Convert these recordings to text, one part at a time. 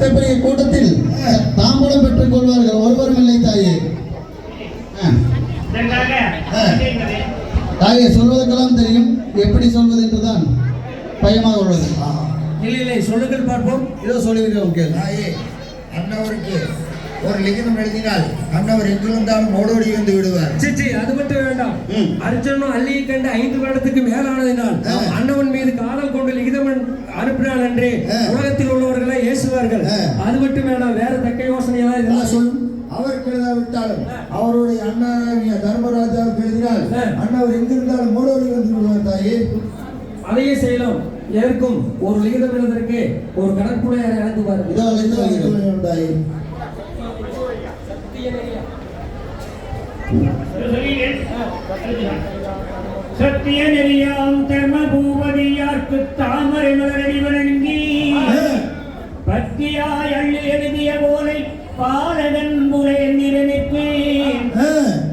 தாயே இத்தனை பெரிய கூட்டத்தில் தாம்பூலம் பெற்றுக் கொள்வார்கள். ஒருவரும் இல்லை தாயே. தாயே சொல்வதற்கெல்லாம் தெரியும். எப்படி சொல்வது என்றுதான் பயமாக உள்ளது. இல்லை இல்லை சொல்லுங்கள் பார்ப்போம். இதோ சொல்லுகிறோம் கேள். தாயே அண்ணவருக்கு ஒரு லிகிதம் எழுதினால் அண்ணவர் எங்கிருந்தாலும் ஓடோடி வந்து விடுவார். சிச்சி அது மட்டும் வேண்டாம். ம். அர்ஜுனனும் அள்ளியை கண்டு ஐந்து வருடத்துக்கு மேலானதினால். அண்ணவன் மீது காதல் கொண்டு லிகிதம் அனுப்பினான் என்று. உலகத்தில் ஆ. அது மட்டும் வேண்டாம் வேற தக்க யோசனையா இருந்தால் சொல்லும் அவர் எழுதாவிட்டாலும் அவருடைய அண்ணாவிய தர்மராஜாவுக்கு எழுதினால். அண்ணவர் எங்கிருந்தாலும் ஓடோடி வந்து விடுவார் தாயே. அதையே செய்யலாம். எதற்கும் ஒரு லிகிதம் எழுதற்கு ஒரு கடற்புலையாரை அழைத்துவார் இதோ தாயே. சத்திய நெறியாம் தர்ம பூபதியார்க்கு பாலகன் முறை நிரணிப்பேன்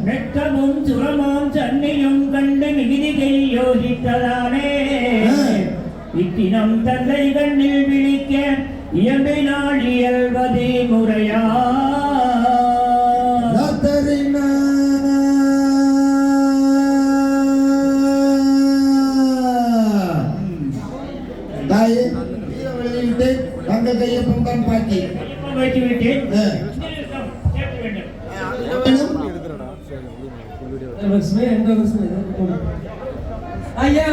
மெட்டமும் சுரமாம் சன்னியும் கண்டு மிகுதிகை யோசித்ததானே. இத்தினம் தந்தை கண்ணில் விழிக்க இயம்பினால் இயல்வதே முறையா. தாயே கையப்பம் தான் பாக்கி. வைத்து விட்டேன் ஆ. சேர்க்க வேண்டும் வருஷமே எந்த வருஷம் ஐயா